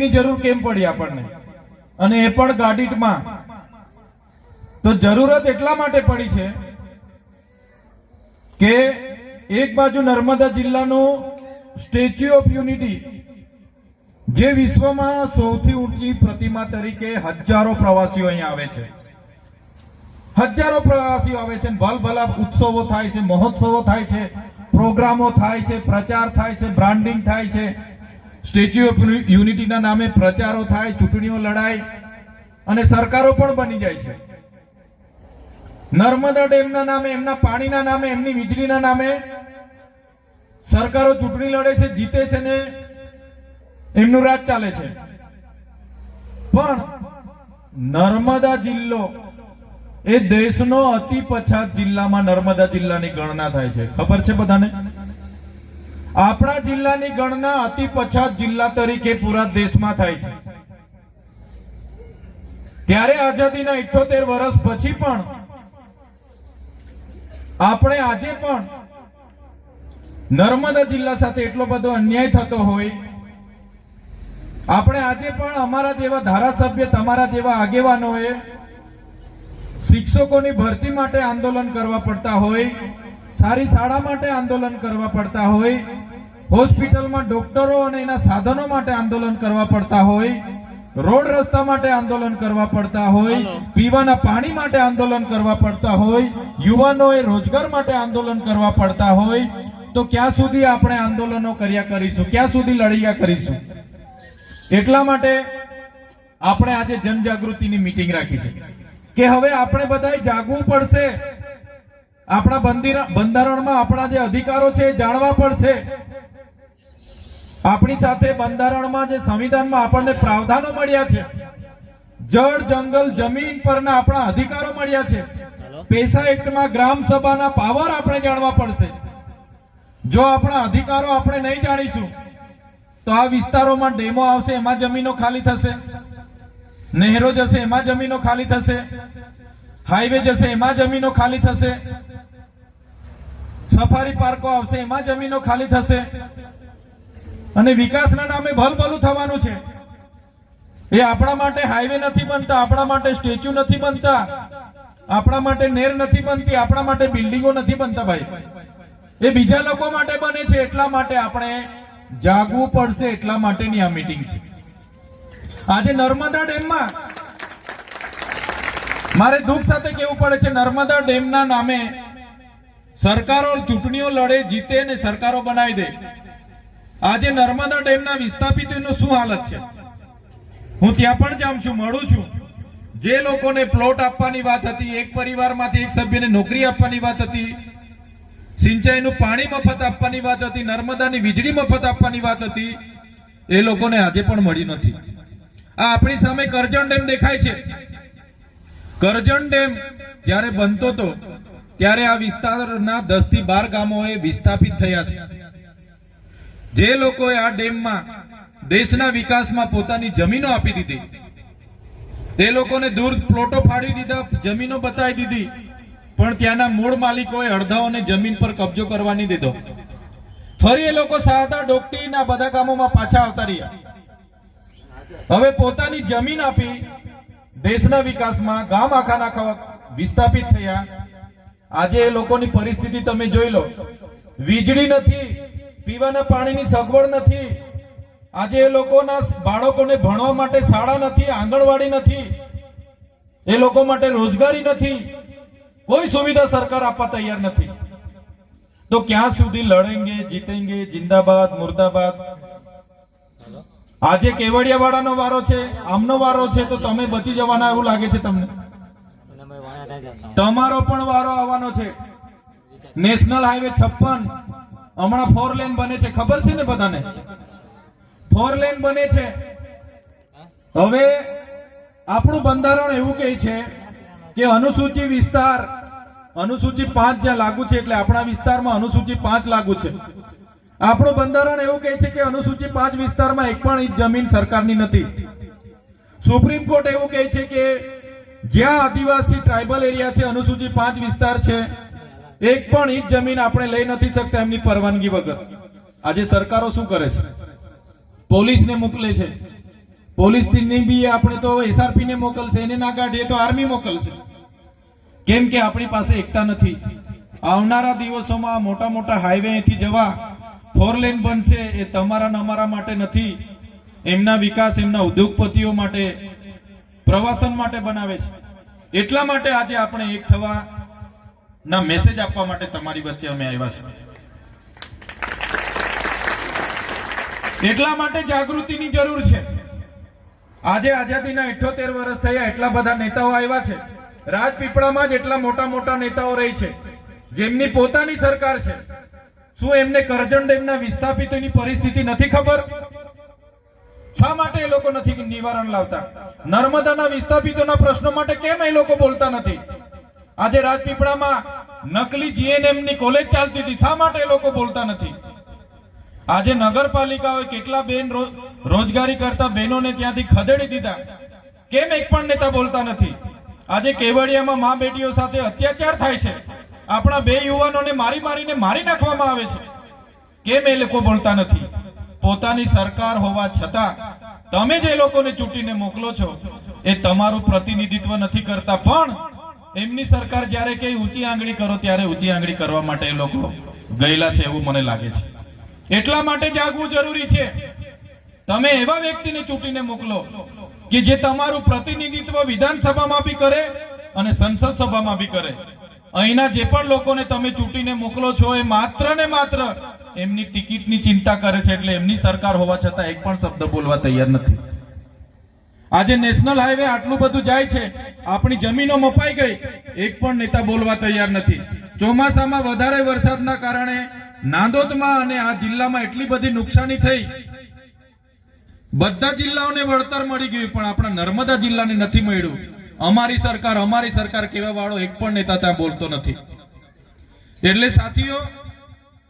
ની જરૂર કેમ પડી આપણને? અને એ પણ ગાડીટમાં તો જરૂરત એટલા માટે પડી છે કે એક બાજુ નર્મદા જિલ્લાનું સ્ટેચ્યુ ઓફ યુનિટી, જે વિશ્વમાં સૌથી ઊંચી પ્રતિમા તરીકે હજારો પ્રવાસીઓ અહીંયા આવે છે. હજારો પ્રવાસીઓ આવે છે ભલભલા ઉત્સવો થાય છે, મહોત્સવો થાય છે, પ્રોગ્રામો થાય છે, પ્રચાર થાય છે, બ્રાન્ડિંગ થાય છે. સ્ટેચ્યુ ઓફ યુનિટીના નામે પ્રચારો થાય, ચૂંટણીઓ લડાય અને સરકારો પણ બની જાય છે. નર્મદા ડેમના નામે, એમના પાણીના નામે, એમની વીજળીના નામે સરકારો ચૂંટણી લડે છે, જીતે છે ને એમનું રાજ ચાલે છે. પણ નર્મદા જિલ્લો એ દેશનો અતિ પછાત જિલ્લામાં નર્મદા જિલ્લાની ગણના થાય છે. ખબર છે બધાને? આપણા જિલ્લાની ગણના અતિ પછાત જિલ્લા તરીકે પૂરા દેશમાં થાય છે. ત્યારે આઝાદીના ઇઠોતેર વર્ષ પછી પણ આપણે આજે પણ નર્મદા જિલ્લા સાથે એટલો બધો અન્યાય થતો હોય. આપણે આજે પણ અમારા જેવા ધારાસભ્ય, તમારા જેવા આગેવાનોએ શિક્ષકોની ભરતી માટે આંદોલન કરવા પડતા હોય, સારી શાળા માટે આંદોલન કરવા પડતા હોય હોસ્પિટલમાં ડોક્ટરો અને એના સાધનો માટે આંદોલન કરવા પડતા હોય રોડ રસ્તા માટે આંદોલન કરવા પડતા હોય પીવાના પાણી માટે આંદોલન કરવા પડતા હોય યુવાનોએ રોજગાર માટે આંદોલન કરવા પડતા હોય તો ક્યાં સુધી આપણે આંદોલનો કર્યા કરીશું? ક્યાં સુધી લડ્યા કરીશું? એટલા માટે આપણે આજે જનજાગૃતિની મીટિંગ રાખી છે. કે હવે આપણે બધાએ જાગવું પડશે. આપણા બંધારણમાં આપણા જે અધિકારો છે એ જાણવા પડશે. આપણી સાથે બંધારણમાં જે સંવિધાનમાં આપણને પ્રાવધાનો મળ્યા છે જળ જંગલ જમીન પરના આપણા અધિકારો મળ્યા છે. પેશા એક્ટમાં ગ્રામ સભાના પાવર આપણે જાણવા પડશે. જો આપણા અધિકારો આપણે નહીં જાણીશું તો આ વિસ્તારોમાં ડેમો આવશે એમાં જમીનો ખાલી થશે. નહેરો જશે એમાં જમીનો ખાલી થશે. હાઈવે જશે એમાં જમીનો ખાલી થશે. સફારી પાર્કો આવશે એમાં જમીનો ખાલી થશે. અને વિકાસના નામે ભલભલું થવાનું છે. એ આપણા માટે હાઈવે નથી બનતા, આપણા માટે સ્ટેચ્યુ નથી બનતા, આપણા માટે નેર નથી બનતી, આપણા માટે બિલ્ડિંગો નથી બનતા ભાઈ. એ બીજા લોકો માટે બને છે, એટલા માટે આપણે જાગવું પડશે, એટલા માટેની આ મીટિંગ છે. આજે નર્મદા ડેમમાં મારે દુઃખ સાથે કહેવું પડે છે, નર્મદા ડેમના નામે સરકારો ચૂંટણીઓ લડે, જીતે અને સરકારો બનાવી દે. આજે નર્મદા ડેમના વિસ્થાપિતોનું શું હાલત છે? હું ત્યાં પણ જામ છું, મળું છું. જે લોકોને પ્લોટ આપવાની વાત હતી, એક પરિવારમાંથી એક સભ્યને નોકરી આપવાની વાત હતી, સિંચાઈનું પાણી મફત આપવાની વાત હતી, નર્મદાની વીજળી મફત આપવાની વાત હતી, એ લોકોને આજે પણ મળી નથી. આ આપણી સામે કરજણ ડેમ દેખાય છે. કરજણ ડેમ જ્યારે બનતો હતો, ત્યારે આ વિસ્તારના દસથી બાર ગામોએ વિસ્થાપિત થયા છે. જે લોકોએ આ ડેમમાં, દેશના વિકાસમાં પોતાની જમીનો આપી દીધી. તે લોકોને દૂર પ્લોટો ફાડી દીધા, જમીનો બતાવી દીધી. પણ ત્યાંના મૂળ માલિકોએ અડધાઓને જમીન પર કબજો કરવાની દીધો. ફરી એ લોકો સાદા ડોકટીના બધા કામોમાં પાછા આવતા રહ્યા. હવે પોતાની જમીન આપી, દેશના વિકાસમાં ગામ આખાના નાખા વિસ્થાપિત થયા. આજે એ લોકોની પરિસ્થિતિ તમે જોઈ લો. વીજળી નથી પીવાના પાણીની સગવડ નથી. આજે એ લોકોના બાળકોને ભણવા માટે શાળા નથી, આંગણવાડી નથી. એ લોકો માટે રોજગારી નથી. કોઈ સુવિધા સરકાર આપવા તૈયાર નથી. તો ક્યાં સુધી લડેંગે, જીતેંગે, જિંદાબાદ, મુર્દાબાદ? આજે કેવડિયા વાળાનો વારો છે, આમનો વારો છે, તો તમે બચી જવાના એવું લાગે છે તમને? તમારો પણ વારો આવવાનો છે. નેશનલ હાઈવે છપ્પન. હમણાં ફોર લેન બને છે. ખબર છે ને બધાને? ફોર લેન બને છે. હવે આપણું બંધારણ એવું કહે છે કે અનુસૂચિ વિસ્તાર, અનુસૂચિ પાંચ જ્યાં લાગુ છે એટલે આપણા વિસ્તારમાં અનુસૂચિ પાંચ લાગુ છે. આપણું બંધારણ એવું કહે છે કે અનુસૂચિ પાંચ વિસ્તારમાં એક પણ ઇંચ જમીન સરકારની નથી. સુપ્રીમ કોર્ટ એવું કહે છે કે જ્યાં આદિવાસી ટ્રાઇબલ એરિયા છે, અનુસૂચિ પાંચ વિસ્તાર છે એક પણ ઈજ જમીન આપણે લઈ નથી શકતા એમની પરવાનગી વગર. આજે સરકારો શું કરે છે? પોલીસને મોકલે છે. પોલીસ પોલીસની બી આપણે તો એસઆરપી ને મોકલશે, એને ના કાઢીએ તો આર્મી મોકલશે. કેમ કે આપણી પાસે એકતા નથી. આવનારા દિવસોમાં મોટા મોટા હાઈવે અહીંથી જવા ફોર લેન બનશે એ તમારા ને અમારા માટે નથી. એમના વિકાસ એમના ઉદ્યોગપતિઓ માટે, પ્રવાસન માટે બનાવે છે. એટલા માટે આજે આપણે એક થવા ના મેસેજ આપવા માટે તમારી વચ્ચે અમે આવ્યા છે એટલા માટે જાગૃતિની જરૂર છે. આજે આઝાદીના 78 વર્ષ થયા, એટલા બધા નેતાઓ આવ્યા છે. રાજપીપળામાં જ એટલા મોટા મોટા નેતાઓ રહી છે. જેમની પોતાની સરકાર છે. શું એમને કરજણ ડેમના વિસ્થાપિતોની પરિસ્થિતિ નથી ખબર? શા માટે એ લોકો નથી નિવારણ લાવતા? નર્મદાના વિસ્થાપિતોના પ્રશ્નો માટે કેમ એ લોકો બોલતા નથી? આજે રાજપીપળામાં નકલી જીએનએમની કોલેજ ચાલતી હતી. શા માટે લોકો બોલતા નથી? આજે નગરપાલિકાઓએ કેટલા બેન રોજગારી કરતા બહેનોને ત્યાંથી ખદેડી દીધા. કેમ એક પણ નેતા બોલતા નથી? આજે કેવડિયામાં મા બેટીઓ સાથે અત્યાચાર થાય છે. આપણા બે યુવાનોને મારી મારીને મારી નાખવામાં આવે છે. કેમ એ લોકો બોલતા નથી? પોતાની સરકાર હોવા છતાં તમે જે લોકોને ચૂંટીને મોકલો છો, એ તમારું પ્રતિનિધિત્વ નથી કરતા. પણ એમની સરકાર જ્યારે કઈ ઊંચી આંગળી કરો, ત્યારે ઊંચી આંગળી કરવા માટે એ લોકો ગયેલા છે એવું મને લાગે છે. એટલા માટે જાગવું જરૂરી છે. તમે એવા વ્યક્તિને ચૂંટીને મોકલો કે જે તમારું પ્રતિનિધિત્વ વિધાનસભામાં બી કરે અને સંસદ સભામાં બી કરે. અહીંના જે પણ લોકોને તમે ચૂંટીને મોકલો છો, એ માત્ર ને માત્ર એમની ટિકિટની ચિંતા કરે છે, એટલે એમની સરકાર હોવા છતાં એક પણ શબ્દ બોલવા તૈયાર નથી. આજે નેશનલ હાઈવે આટલું બધું જાય છે, આપણી જમીનો મપાઈ ગઈ, એક પણ નેતા બોલવા તૈયાર નથી. ચોમાસામાં વધારે વરસાદના કારણે નાંદોદમાં અને આ જિલ્લામાં એટલી બધી નુકસાની થઈ. બધા જિલ્લાઓને વળતર મળી ગયું, પણ આપણા નર્મદા જિલ્લાને નથી મળ્યું. અમારી સરકાર અમારી સરકાર કહેવા વાળો એક પણ નેતા ત્યાં બોલતો નથી. એટલે સાથીઓ,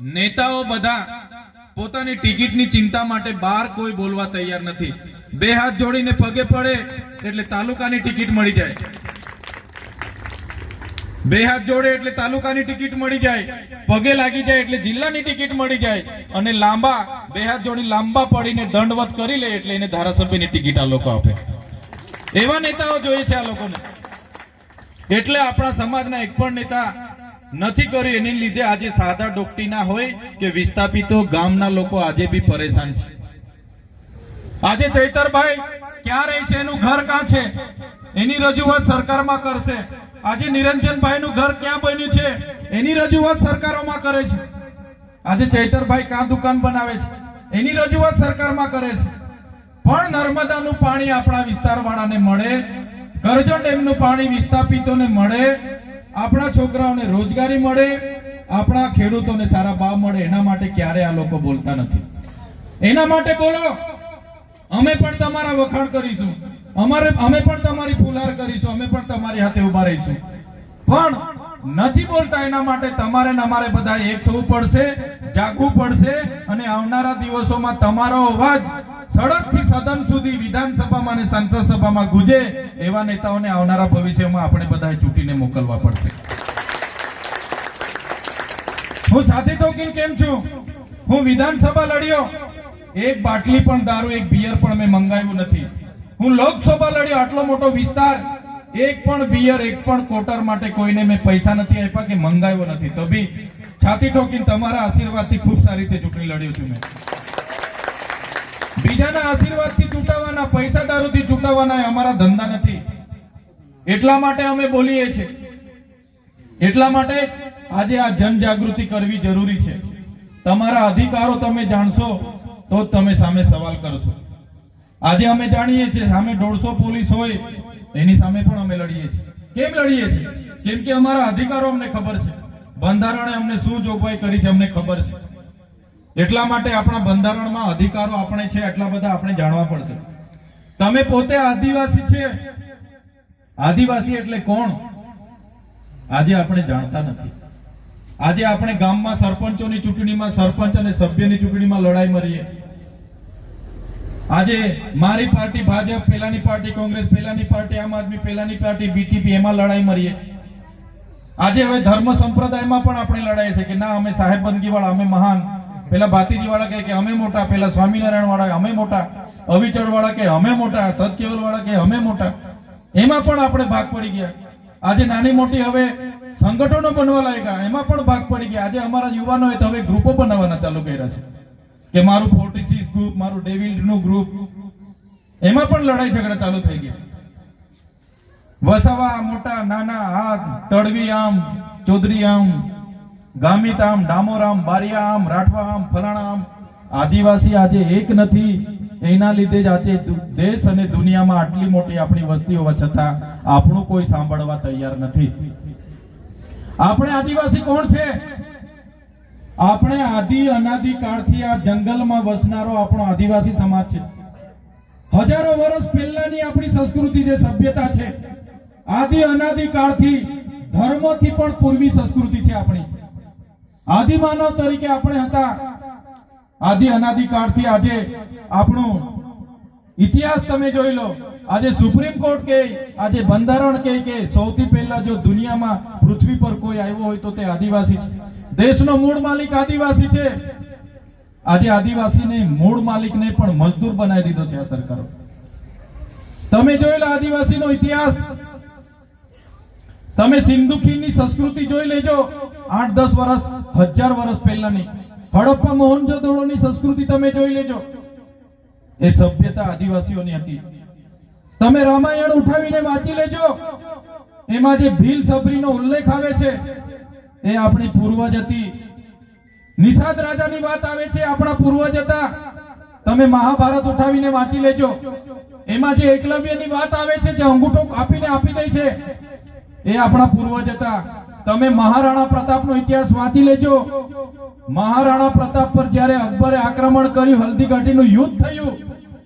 નેતાઓ બધા પોતાની ટિકિટની ચિંતા માટે બહાર કોઈ બોલવા તૈયાર નથી. બે હાથ જોડીને પગે પડે એટલે તાલુકાની ટિકિટ મળી જાય. બે હાથ જોડે એટલે તાલુકાની ટિકિટ મળી જાય. પગે લાગી જાય એટલે જિલ્લાની ટિકિટ મળી જાય. અને લાંબા, બે હાથ જોડી લાંબા પડીને દંડવત કરી લે એટલે એને ધારાસભ્યની ટિકિટ આ લોકો આપે. એવા નેતાઓ જોઈએ છે આ લોકોને. એટલે આપણા સમાજના એક પણ નેતા નથી કર્યું. એની લીધે આજે સાદા ડોકટીના હોય કે વિસ્થાપિતો ગામના લોકો આજે બી પરેશાન છે. આજે ચૈતરભાઈ ક્યાં રહે છે? એનું ઘર ક્યાં છે? એની રજૂઆત સરકારમાં કરશે. આજે નિરંજનભાઈ નું ઘર ક્યાં બન્યું છે? એની રજૂઆત સરકારોમાં કરે છે. આજે ચૈતરભાઈ ક્યાં દુકાન બનાવે છે? એની રજૂઆત સરકારમાં કરે છે. પણ નર્મદાનું પાણી આપણા વિસ્તારવાળાને મળે, કરજો ડેમનું પાણી વિસ્થાપિતોને મળે, આપણા છોકરાઓને રોજગારી મળે, આપણા ખેડૂતોને સારા ભાવ મળે. એના માટે ક્યારે આ લોકો બોલતા નથી? એના માટે બોલો! અમે પણ તમારા વખાણ કરીશું. અમારે, અમે પણ તમારી ફુલાર કરીશું. અમે પણ તમારી હાથે ઊભા રહીશું. પણ નથી બોલતા એના માટે તમારે અમારે બધા એક થવું પડશે, જાગવું પડશે અને આવનારા દિવસોમાં તમારો અવાજ સડકથી સદન સુધી વિધાનસભામાં અને સંસદ સભામાં ગુજે એવા નેતાઓને આવનારા ભવિષ્યમાં આપણે બધાએ ચૂંટીને મોકલવા પડશે. હું સાથી તોકીન કેમ છું? હું વિધાનસભા લડ્યો. એક બાટલી પણ દારૂ, એક બિયર પણ મેં મંગાવ્યું નથી. હું લોકસભા લડ્યો, આટલો મોટો વિસ્તાર, એક પણ બિયર એક પણ કોટર માટે કોઈને મેં પૈસા નથી આપ્યા કે મંગાવ્યો નથી. તો બી છાતી ઠોકીને તમારા આશીર્વાદથી ખૂબ સારી રીતે ચૂંટણી લડ્યો છું મેં. બીજાના આશીર્વાદથી ચૂંટાવાના, પૈસા દારૂથી ચૂંટાવાના અમારા ધંધા નથી. એટલા માટે અમે બોલીએ છીએ. એટલા માટે આજે આ જનજાગૃતિ કરવી જરૂરી છે. તમારા અધિકારો તમે જાણશો તો જ તમે સામે સવાલ કરશો. આજે અમે જાણીએ છીએ સામે દોઢસો પોલીસ હોય, એની સામે પણ અમે લડીએ છીએ. કેમ લડીએ છીએ? કેમ કે અમારા અધિકારો અમને ખબર છે. બંધારણે અમને શું જોગવાઈ કરી છે અમને ખબર છે. એટલા માટે આપણા બંધારણમાં અધિકારો આપણે છે એટલા બધા આપણે જાણવા પડશે. તમે પોતે આદિવાસી છે. આદિવાસી એટલે કોણ? આજે આપણે જાણતા નથી. આજે આપણે ગામમાં સરપંચોની ચૂંટણીમાં સરપંચ અને સભ્યની ચૂંટણીમાં લડાઈ મરીએ. આજે મારી પાર્ટી ભાજપ, પેલાની પાર્ટી કોંગ્રેસ, પેલાની પાર્ટી આમ આદમી, પેલાની પાર્ટી બીટીપી, એમાં લડાઈ મરીએ. આજે હવે ધર્મ સંપ્રદાયમાં પણ આપણે લડાઈ છે કે ના, અમે સાહેબ બંદગી વાળા અમે મહાન. પેલા ભાતીજી વાળા કહે કે અમે મોટા, પેલા સ્વામિનારાયણ વાળા અમે મોટા. અવિચળ વાળા કે અમે મોટા સદકેવલ વાળા કે અમે મોટા. એમાં પણ આપણે ભાગ પડી ગયા. આજે નાની મોટી હવે સંગઠનો બનવા લાગ્યા, એમાં પણ ભાગ પડી ગયા. આજે અમારા યુવાનોએ તો હવે ગ્રુપો બનાવવાના ચાલુ કર્યા છે. કે મારું ફોર્ટી સિક્સ ગ્રુપ મારું ડેવિલનું ગ્રુપ એમાં પણ લડાઈ ઝઘડા ચાલુ થઈ ગયા. વસાવા, મોટા, નાના, હાથ, તડવી આમ, ચૌધરી આમ, ગામિત આમ, ડામોર આમ, બારિયા આમ, રાઠવા આમ, ફલાણા આમ, આદિવાસી આજે એક નથી. એના લીધે જ આજે દેશ અને દુનિયામાં આટલી મોટી આપણી વસ્તી હોવા છતાં આપણું કોઈ સાંભળવા તૈયાર નથી. આપણે આદિવાસી કોણ છે? આપણે આદિ અનાદિ કાળથી આ જંગલમાં વસનારો આપણો આદિવાસી સમાજ છે. હજારો વર્ષ પહેલાની આપણી સંસ્કૃતિ જે સભ્યતા છે, આદિ અનાદિ કાળથી ધર્મોથી પણ પૂર્વી સંસ્કૃતિ છે આપણી. આદિ માનવ તરીકે આપણે હતા. આદિ અનાદિ કાળથી આજે આપણું ઇતિહાસ તમે જોઈ લો. આજે સુપ્રીમ કોર્ટ કે, આજે બંધારણ કે સૌથી પહેલા જો દુનિયામાં પૃથ્વી પર કોઈ આવ્યો હોય તો તે આદિવાસી છે. દેશનો મૂળ માલિક આદિવાસી છે. આજે આદિવાસીને મૂળ માલિકને પણ મજદૂર બનાવી દીધો છે આ સરકારો. તમે જોયેલા આદિવાસીનો ઇતિહાસ? તમે સિંધુ ખીણની સંસ્કૃતિ જોઈ લેજો. આઠ, દસ વર્ષ હજાર વર્ષ પહેલાની. હડપ્પા મોહનજોદડોની સંસ્કૃતિ તમે જોઈ લેજો. એ સભ્યતા આદિવાસીઓની હતી. તમે રામાયણ ઉઠાવીને વાંચી લેજો. એમાં જે ભીલ સબરીનો ઉલ્લેખ આવે છે એ આપણી પૂર્વજ હતી. નિષાદ રાજાની વાત આવે છે, આપણા પૂર્વજ હતા. તમે મહાભારત ઉઠાવીને વાંચી લેજો. એમાં જે એકલવ્યની વાત આવે છે, જે અંગૂઠો કાપીને આપી દે છે, એ આપણા પૂર્વજ હતા. તમે મહારાણા પ્રતાપનો ઇતિહાસ વાંચી લેજો. મહારાણા પ્રતાપ પર જ્યારે અકબરે આક્રમણ કર્યું, હલ્દીઘાટીનું યુદ્ધ થયું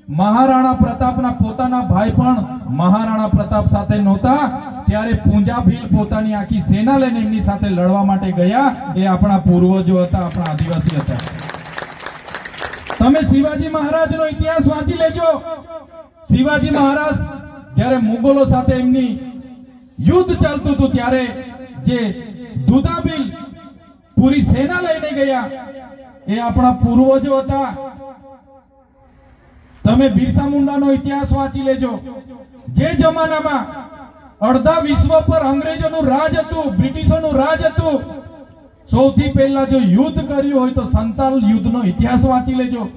મહારાણા પ્રતાપના પોતાના ભાઈ પણ મહારાણા પ્રતાપ સાથે નહોતા. ત્યારે પૂંજા ભીલ પોતાની આખી સેના લઈને એમની સાથે લડવા માટે ગયા. એ આપણા પૂર્વજો હતા, આપણા આદિવાસી હતા. તમે શિવાજી મહારાજનો ઇતિહાસ વાંચી લેજો. શિવાજી મહારાજ જ્યારે મુગલો સાથે એમની યુદ્ધ ચાલતું હતું, ત્યારે જે દુધાબીલ પૂરી સેના લઈને ગયા, એ આપણા પૂર્વજો હતા. તમે બિરસા મુંડાનો ઇતિહાસ વાંચી લેજો. જે જમાનામાં અડધા વિશ્વ પર અંગ્રેજોનું રાજ હતું, બ્રિટિશોનું રાજ હતું, સૌથી પહેલા જો યુદ્ધ કર્યું હોય તો સંતાલ યુદ્ધનો ઇતિહાસ વાંચી લેજો.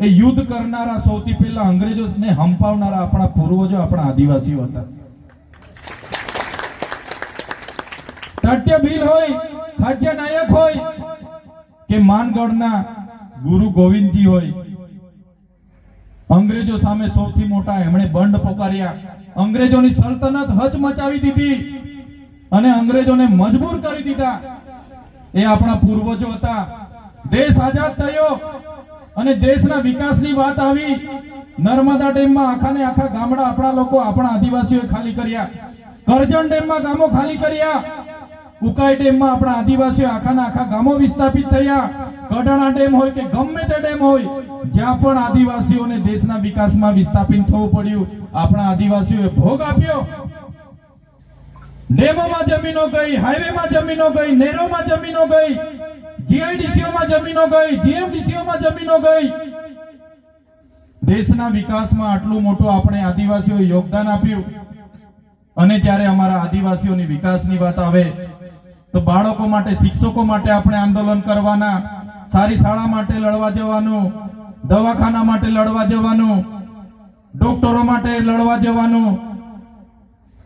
એ યુદ્ધ કરનારા સૌથી પહેલા અંગ્રેજોને હંપાવનારા આપણા પૂર્વજો, આપણા આદિવાસીઓ હતા. તટ્ય ભીલ હોય ખાદ્ય નાયક હોય કે માનગઢના ગુરુ ગોવિંદજી હોય અંગ્રેજો સામે સૌથી મોટા એમણે બંડ પોકાર્યા. અંગ્રેજોની સલ્તનત હચ મચાવી દીધી અને અંગ્રેજોને મજબૂર કરી દીધા. એ આપણા પૂર્વજો હતા. દેશ આઝાદ થયો અને દેશના વિકાસની વાત આવી. નર્મદા ડેમમાં આખાને આખા ગામડા આપણા લોકો આપણા આદિવાસીઓએ ખાલી કર્યા. કરજણ ડેમમાં ગામો ખાલી કર્યા. ઉકાઈ ડેમમાં આપણા આદિવાસીઓ આખાના આખા ગામો વિસ્થાપિત થયા. કડાણા ડેમ હોય કે ગમે તે ડેમ હોય જ્યાં પણ આદિવાસીઓને દેશના વિકાસમાં વિસ્થાપિત થવું પડ્યું, આપણા આદિવાસીઓએ ભોગ આપ્યો. ડેમોમાં જમીનો ગઈ, હાઈવેમાં જમીનો ગઈ, નેરોમાં જમીનો ગઈ, જીઆઈડીસીઓમાં જમીનો ગઈ, જીએમડીસીઓમાં જમીનો ગઈ. દેશના વિકાસમાં આટલું મોટું આપણે આદિવાસીઓ યોગદાન આપ્યું. અને જ્યારે અમારા આદિવાસીઓની વિકાસની વાત આવે, તો બાળકો માટે, શિક્ષકો માટે આપણે આંદોલન કરવાના, સારી શાળા માટે લડવા જવાનું દવાખાના માટે લડવા જવાનું, ડોક્ટરો માટે લડવા જવાનું,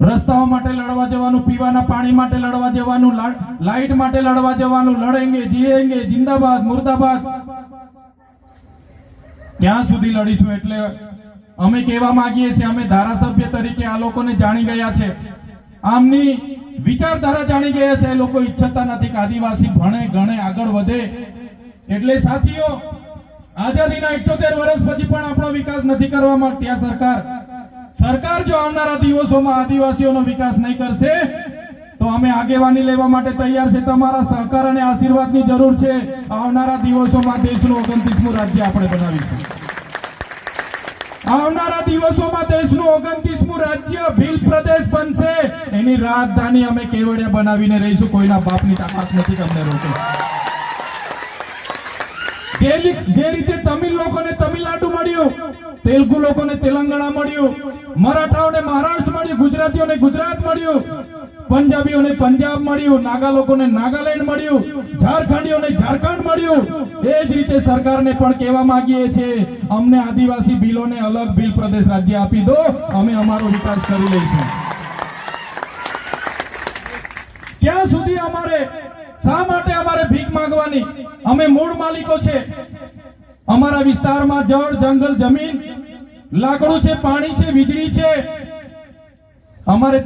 રસ્તાઓ માટે લડવા જવાનું, પીવાના પાણી માટે લડવા જવાનું લાઇટ માટે લડવા જવાનું, લડેંગે, જીએંગે, જિંદાબાદ, મુર્દાબાદ. ક્યાં સુધી લડીશું એટલે અમે કહેવા માંગીએ છીએ, અમે ધારાસભ્ય તરીકે આ લોકોને જાણી ગયા છે. આમની વિચારધારા જાણી ગયા છે, એ લોકો ઈચ્છતા નથી કે આદિવાસી ભણે, ગણે, આગળ વધે. એટલે સાથીઓ આઝાદીના 78 વર્ષ પછી પણ આપણો વિકાસ નથી કરવા માંગતી આ સરકાર. સરકાર જો આવનારા દિવસોમાં આદિવાસીઓનો વિકાસ નહીં કરશે, તો અમે આગેવાની લેવા માટે તૈયાર છે. તમારા સહકાર અને આશીર્વાદની જરૂર છે. આવનારા દિવસોમાં દેશનું ઓગણત્રીસમું રાજ્ય આપણે બનાવીશું. આવનારા દિવસોમાં દેશનું ઓગણત્રીસમું રાજ્ય ભીલ પ્રદેશ બનશે. એની રાજધાની અમે કેવડિયા બનાવીને રહીશું. કોઈના બાપની તાકાત નથી તમને રોકે. જે જે રીતે તમિલ લોકોને તમિલનાડુ મળ્યું, તેલુગુ લોકોને તેલંગાણા મળ્યું, મરાઠાઓને મહારાષ્ટ્ર મળ્યું, ગુજરાતીઓને ગુજરાત મળ્યું, પંજાબીઓને પંજાબ મળ્યું નાગા લોકોને નાગાલેન્ડ મળ્યું, ઝારખંડીઓને ઝારખંડ મળ્યું. એ જ રીતે સરકારને પણ કહેવા માંગીએ છીએ, અમને આદિવાસી બિલોને અલગ બિલ પ્રદેશ રાજ્ય આપી દો, અમે અમારો વિકાસ કરી લઈશું. ક્યાં સુધી અમારે? શા માટે માંગવાની. અમે મૂળ માલિકો છે. અમારા વિસ્તારમાં જળ, જંગલ, જમીન, લાકડું છે, પાણી છે, વીજળી છે. અમારે